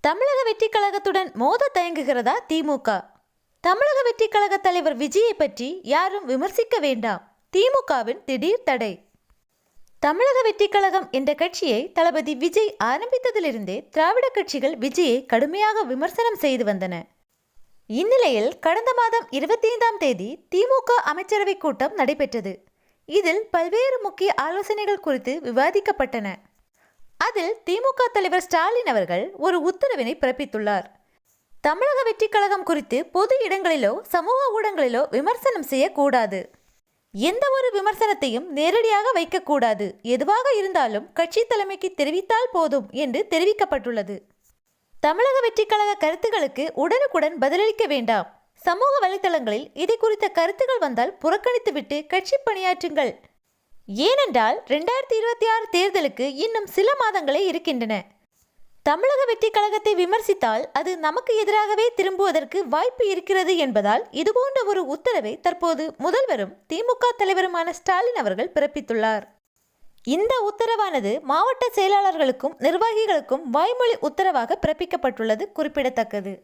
தமிழக வெற்றிக் கழகத்துடன் மோத தயங்குகிறதா திமுக? தமிழக வெற்றிக் கழக தலைவர் விஜயை பற்றி யாரும் விமர்சிக்க வேண்டாம். திமுகவின் திடீர் தடை. தமிழக வெற்றிக் கழகம் என்ற கட்சியை தளபதி விஜய் ஆரம்பித்ததிலிருந்தே திராவிட கட்சிகள் விஜயை கடுமையாக விமர்சனம் செய்து வந்தன. இந்நிலையில் கடந்த மாதம் இருபத்தி ஐந்தாம் தேதி திமுக அமைச்சரவை கூட்டம் நடைபெற்றது. இதில் பல்வேறு முக்கிய ஆலோசனைகள் குறித்து விவாதிக்கப்பட்டன. அதில் திமுக தலைவர் ஸ்டாலின் அவர்கள் ஒரு உத்தரவினை பிறப்பித்துள்ளார். தமிழக வெற்றிக் கழகம் குறித்து பொது இடங்களிலோ சமூக ஊடகங்களிலோ விமர்சனம் செய்யக்கூடாது. எந்த ஒரு விமர்சனத்தையும் நேரடியாக வைக்கக்கூடாது. எதுவாக இருந்தாலும் கட்சி தலைமைக்கு தெரிவித்தால் போதும் என்று தெரிவிக்கப்பட்டுள்ளது. தமிழக வெற்றிக் கழக கருத்துக்களுக்கு உடனுக்குடன் பதிலளிக்க வேண்டாம். சமூக வலைதளங்களில் இதை குறித்த கருத்துகள் வந்தால் புறக்கணித்துவிட்டு கட்சி பணியாற்றுங்கள். ஏனென்றால் ரெண்டாயிரத்தி இருபத்தி ஆறு தேர்தலுக்கு இன்னும் சில மாதங்களே இருக்கின்றன. தமிழக வெற்றி கழகத்தை விமர்சித்தால் அது நமக்கு எதிராகவே திரும்புவதற்கு வாய்ப்பு இருக்கிறது என்பதால் இதுபோன்ற ஒரு உத்தரவை தற்போது முதல்வரும் திமுக தலைவருமான ஸ்டாலின் அவர்கள் பிறப்பித்துள்ளார். இந்த உத்தரவானது மாவட்ட செயலாளர்களுக்கும் நிர்வாகிகளுக்கும் வாய்மொழி உத்தரவாக பிறப்பிக்கப்பட்டுள்ளது குறிப்பிடத்தக்கது.